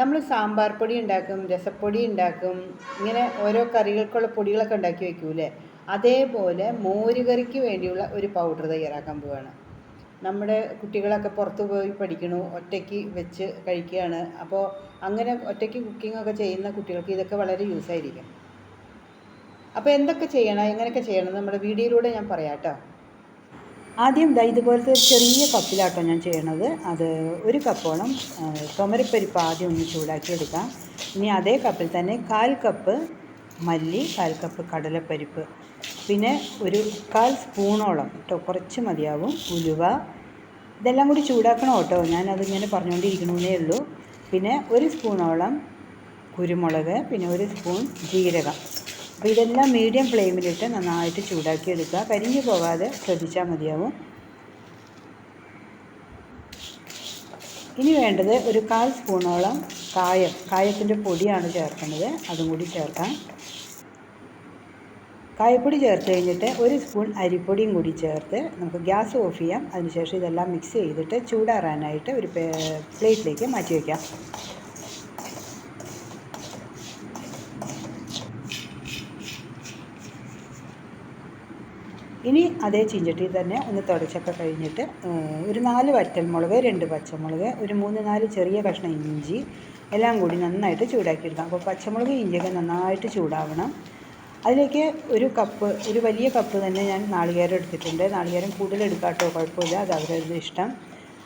നമ്മൾ സാമ്പാർ പൊടി ഉണ്ടാക്കും രസപ്പൊടി ഉണ്ടാക്കും ഇങ്ങനെ ഓരോ കറികൾക്കുള്ള പൊടികളൊക്കെ ഉണ്ടാക്കി വയ്ക്കൂലേ അതേപോലെ മോരുകറിക്ക് വേണ്ടിയുള്ള ഒരു പൗഡർ തയ്യാറാക്കാൻ പോവുകയാണ് നമ്മുടെ കുട്ടികളൊക്കെ പുറത്തു പോയി പഠിക്കണു ഒറ്റയ്ക്ക് വെച്ച് കഴിക്കുകയാണ്. അപ്പോൾ അങ്ങനെ ഒറ്റയ്ക്ക് കുക്കിംഗ് ഒക്കെ ചെയ്യുന്ന കുട്ടികൾക്ക് ഇതൊക്കെ വളരെ യൂസ് ആയിരിക്കും. അപ്പോൾ എന്തൊക്കെ ചെയ്യണം എങ്ങനെയൊക്കെ ചെയ്യണം നമ്മുടെ വീഡിയോയിലൂടെ ഞാൻ പറയാം കേട്ടോ. ആദ്യം ദാ ഇതുപോലത്തെ ചെറിയ കപ്പിലാട്ടോ ഞാൻ ചെയ്യണത്. അത് ഒരു കപ്പോളം ചുമരപ്പരിപ്പ് ആദ്യം ഒന്ന് ചൂടാക്കി എടുക്കാം ഇനി അതേ കപ്പിൽ തന്നെ കാൽ കപ്പ് മല്ലി കാൽ കപ്പ് കടലപ്പരിപ്പ്. പിന്നെ ഒരു കാൽ സ്പൂണോളം കേട്ടോ കുറച്ച് മതിയാവും. ഉലുവ. ഇതെല്ലാം കൂടി ചൂടാക്കണം കേട്ടോ. ഞാനതിങ്ങനെ പറഞ്ഞുകൊണ്ടിരിക്കണമെന്നേ ഉള്ളൂ. പിന്നെ ഒരു സ്പൂണോളം കുരുമുളക് പിന്നെ ഒരു സ്പൂൺ ജീരകം. അപ്പോൾ ഇതെല്ലാം മീഡിയം ഫ്ലെയിമിലിട്ട് നന്നായിട്ട് ചൂടാക്കി എടുക്കുക കരിഞ്ഞു പോകാതെ ശ്രദ്ധിച്ചാൽ മതിയാവും. ഇനി വേണ്ടത് ഒരു കാൽ സ്പൂണോളം കായം. കായത്തിന്റെ പൊടിയാണ് ചേർക്കുന്നത്. അതും കൂടി ചേർക്കാം. കായപ്പൊടി ചേർത്ത് കഴിഞ്ഞിട്ട് ഒരു സ്പൂൺ അരിപ്പൊടിയും കൂടി ചേർത്ത് നമുക്ക് ഗ്യാസ് ഓഫ് ചെയ്യാം. അതിനുശേഷം ഇതെല്ലാം മിക്സ് ചെയ്തിട്ട് ചൂടാറാനായിട്ട് ഒരു പ്ലേറ്റിലേക്ക് മാറ്റി വയ്ക്കാം ഇനി അതേ ചീഞ്ചട്ടിയിൽ തന്നെ ഒന്ന് തുടച്ചൊക്കെ കഴിഞ്ഞിട്ട് ഒരു നാല് വറ്റൽമുളക് രണ്ട് പച്ചമുളക് ഒരു മൂന്ന് നാല് ചെറിയ കഷ്ണം ഇഞ്ചി എല്ലാം കൂടി നന്നായിട്ട് ചൂടാക്കി എടുക്കാം അപ്പോൾ പച്ചമുളക് ഇഞ്ചിയൊക്കെ നന്നായിട്ട് ചൂടാവണം. അതിലേക്ക് ഒരു കപ്പ് ഒരു വലിയ കപ്പ് തന്നെ ഞാൻ നാളികേരം എടുത്തിട്ടുണ്ട്. നാളികേരം കൂടുതൽ എടുക്കാട്ടോ കുഴപ്പമില്ല. അത് അവരവരുടെ ഇഷ്ടം.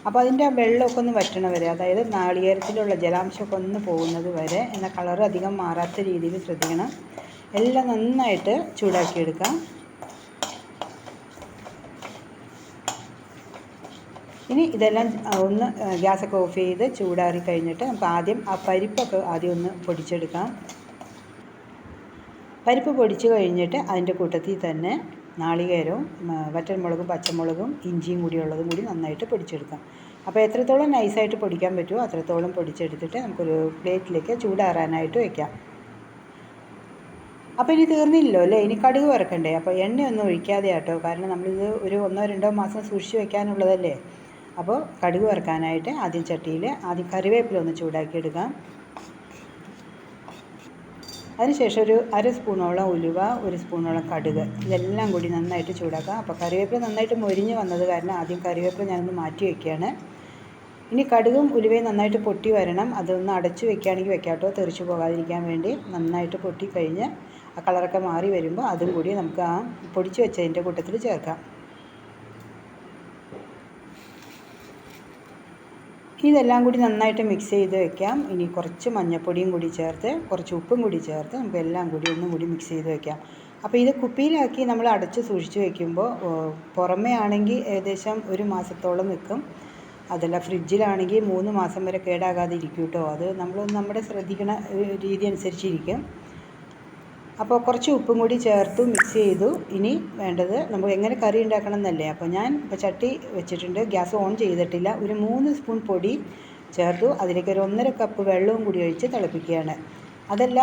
അപ്പോൾ അതിന്റെ ആ വെള്ളമൊക്കെ ഒന്ന് വറ്റണ വരെ അതായത് നാളികേരത്തിലുള്ള ജലാംശമൊക്കെ ഒന്ന് പോകുന്നത് വരെ എന്ന കളർ അധികം മാറാത്ത രീതിയിൽ ശ്രദ്ധിക്കണം. എല്ലാം നന്നായിട്ട് ചൂടാക്കിയെടുക്കാം. ഇനി ഇതെല്ലാം ഒന്ന് ഗ്യാസൊക്കെ ഓഫ് ചെയ്ത് ചൂടാറി കഴിഞ്ഞിട്ട് നമുക്ക് ആദ്യം ആ പരിപ്പൊക്കെ ആദ്യം ഒന്ന് പൊടിച്ചെടുക്കാം. പരിപ്പ് പൊടിച്ച് കഴിഞ്ഞിട്ട് അതിന്റെ കൂട്ടത്തിൽ തന്നെ നാളികേരവും വറ്റൻമുളകും പച്ചമുളകും ഇഞ്ചിയും കൂടി ഉള്ളതും കൂടി നന്നായിട്ട് പൊടിച്ചെടുക്കാം. അപ്പോൾ എത്രത്തോളം നൈസായിട്ട് പൊടിക്കാൻ പറ്റുമോ അത്രത്തോളം പൊടിച്ചെടുത്തിട്ട് നമുക്കൊരു പ്ലേറ്റിലേക്ക് ചൂടാറാനായിട്ട് വയ്ക്കാം അപ്പോൾ ഇനി തീർന്നില്ലല്ലോ അല്ലേ? ഇനി കടുക് വറക്കണ്ടേ? അപ്പോൾ എണ്ണയൊന്നും ഒഴിക്കാതെ ആട്ടോ കാരണം നമ്മളിത് ഒരു ഒന്നോ രണ്ടോ മാസം സൂക്ഷിച്ച് വെക്കാനുള്ളതല്ലേ? അപ്പോൾ കടുക് വറുക്കാനായിട്ട് ആദ്യം ചട്ടിയിൽ ആദ്യം കറിവേപ്പില ഒന്ന് ചൂടാക്കിയെടുക്കാം. അതിനുശേഷം ഒരു അര സ്പൂണോളം ഉലുവ ഒരു സ്പൂണോളം കടുക്. ഇതെല്ലാം കൂടി നന്നായിട്ട് ചൂടാക്കാം. അപ്പോൾ കറിവേപ്പില നന്നായിട്ട് മൊരിഞ്ഞ് വന്നത് കാരണം ആദ്യം കറിവേപ്പില ഞാനൊന്ന് മാറ്റി വയ്ക്കുകയാണ് ഇനി കടുകും ഉലുവയും നന്നായിട്ട് പൊട്ടി വരണം. അതൊന്ന് അടച്ചു വെക്കുകയാണെങ്കിൽ വെക്കാട്ടോ. തെറിച്ചു പോകാതിരിക്കാൻ വേണ്ടി നന്നായിട്ട് പൊട്ടി കഴിഞ്ഞ് ആ കളറൊക്കെ മാറി വരുമ്പോൾ അതും കൂടി നമുക്ക് ആ പൊടിച്ച് വെച്ചതിന്റെ കൂട്ടത്തിൽ ചേർക്കാം. ഇതെല്ലാം കൂടി നന്നായിട്ട് മിക്സ് ചെയ്ത് വെക്കാം. ഇനി കുറച്ച് മഞ്ഞൾപ്പൊടിയും കൂടി ചേർത്ത് കുറച്ച് ഉപ്പും കൂടി ചേർത്ത് നമുക്ക് എല്ലാം കൂടി ഒന്നും കൂടി മിക്സ് ചെയ്ത് വെക്കാം. അപ്പോൾ ഇത് കുപ്പിയിലാക്കി നമ്മൾ അടച്ച് സൂക്ഷിച്ച് വെക്കുമ്പോൾ പുറമേ ആണെങ്കിൽ ഏകദേശം ഒരു മാസത്തോളം നിൽക്കും. അതല്ല ഫ്രിഡ്ജിലാണെങ്കിൽ മൂന്ന് മാസം വരെ കേടാകാതെ ഇരിക്കും കേട്ടോ. അത് നമ്മൾ നമ്മുടെ ശ്രദ്ധിക്കണ രീതി അനുസരിച്ചിരിക്കും. അപ്പോൾ കുറച്ച് ഉപ്പും കൂടി ചേർത്ത് മിക്സ് ചെയ്തു. ഇനി വേണ്ടത് നമുക്ക് എങ്ങനെ കറി ഉണ്ടാക്കണം എന്നല്ലേ അപ്പോൾ ഞാൻ ഇപ്പോൾ ചട്ടി വെച്ചിട്ടുണ്ട്. ഗ്യാസ് ഓൺ ചെയ്തിട്ടില്ല. ഒരു മൂന്ന് സ്പൂൺ പൊടി ചേർത്തു. അതിലേക്ക് ഒരു ഒന്നര കപ്പ് വെള്ളവും കൂടി ഒഴിച്ച് തിളപ്പിക്കുകയാണ്. അതല്ല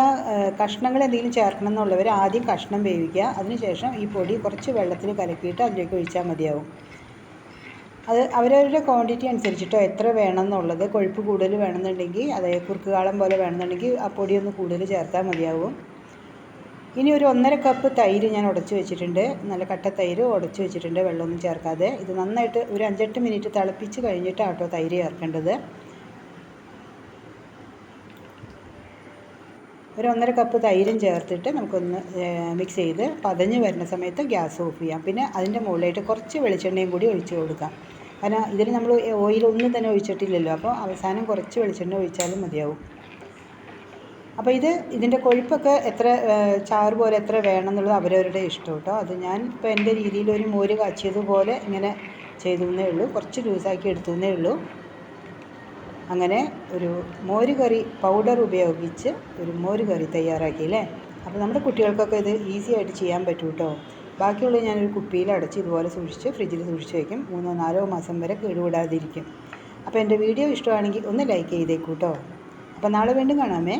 കഷ്ണങ്ങൾ എന്തെങ്കിലും ചേർക്കണം എന്നുള്ളവർ ആദ്യം കഷ്ണം വേവിക്കുക. അതിനുശേഷം ഈ പൊടി കുറച്ച് വെള്ളത്തിൽ കലക്കിയിട്ട് അതിലേക്ക് ഒഴിച്ചാൽ മതിയാവും. അത് അവരവരുടെ ക്വാണ്ടിറ്റി അനുസരിച്ചിട്ടോ എത്ര വേണം എന്നുള്ളത് കൊഴുപ്പ് കൂടുതൽ വേണമെന്നുണ്ടെങ്കിൽ അതായത് കുറുക്ക് കാളം പോലെ വേണമെന്നുണ്ടെങ്കിൽ ആ പൊടിയൊന്ന് കൂടുതൽ ചേർത്താൽ മതിയാവും. ഇനി ഒരു ഒന്നര കപ്പ് തൈര് ഞാൻ ഉടച്ചു വെച്ചിട്ടുണ്ട്. നല്ല കട്ട തൈര് ഉടച്ചു വെച്ചിട്ടുണ്ട് വെള്ളമൊന്നും ചേർക്കാതെ. ഇത് നന്നായിട്ട് ഒരു അഞ്ചെട്ട് മിനിറ്റ് തിളപ്പിച്ച് കഴിഞ്ഞിട്ടാണ് തൈര് ചേർക്കേണ്ടത്. ഒരു ഒന്നര കപ്പ് തൈരും ചേർത്തിട്ട് നമുക്കൊന്ന് മിക്സ് ചെയ്ത് പതഞ്ഞ് വരുന്ന സമയത്ത് ഗ്യാസ് ഓഫ് ചെയ്യാം. പിന്നെ അതിന്റെ മുകളിലായിട്ട് കുറച്ച് വെളിച്ചെണ്ണയും കൂടി ഒഴിച്ച് കൊടുക്കാം. കാരണം ഇതിൽ നമ്മൾ ഓയിലൊന്നും തന്നെ ഒഴിച്ചിട്ടില്ലല്ലോ. അപ്പോൾ അവസാനം കുറച്ച് വെളിച്ചെണ്ണ ഒഴിച്ചാലും മതിയാവും. അപ്പോൾ ഇത് ഇതിന്റെ കൊഴുപ്പൊക്കെ എത്ര ചാറ് പോലെ എത്ര വേണം എന്നുള്ളത് അവരവരുടെ ഇഷ്ടം കേട്ടോ അത് ഞാൻ ഇപ്പോൾ എന്റെ രീതിയിൽ ഒരു മോര് കാച്ചിയതുപോലെ ഇങ്ങനെ ചെയ്തു എന്നേ ഉള്ളൂ. കുറച്ച് ലൂസാക്കി എടുത്തു എന്നേ ഉള്ളൂ. അങ്ങനെ ഒരു മോര് കറി പൗഡർ ഉപയോഗിച്ച് ഒരു മോര് കറി തയ്യാറാക്കി അല്ലേ അപ്പോൾ നമ്മുടെ കുട്ടികൾക്കൊക്കെ ഇത് ഈസി ആയിട്ട് ചെയ്യാൻ പറ്റും കേട്ടോ ബാക്കിയുള്ള ഞാനൊരു കുപ്പിയിൽ അടച്ച് ഇതുപോലെ സൂക്ഷിച്ച് ഫ്രിഡ്ജിൽ സൂക്ഷിച്ച് വയ്ക്കും മൂന്നോ നാലോ മാസം വരെ കേടുകൂടാതിരിക്കും. അപ്പോൾ എന്റെ വീഡിയോ ഇഷ്ടമാണെങ്കിൽ ഒന്ന് ലൈക്ക് ചെയ്തേക്കൂ കേട്ടോ അപ്പോൾ നാളെ വീണ്ടും കാണാമേ.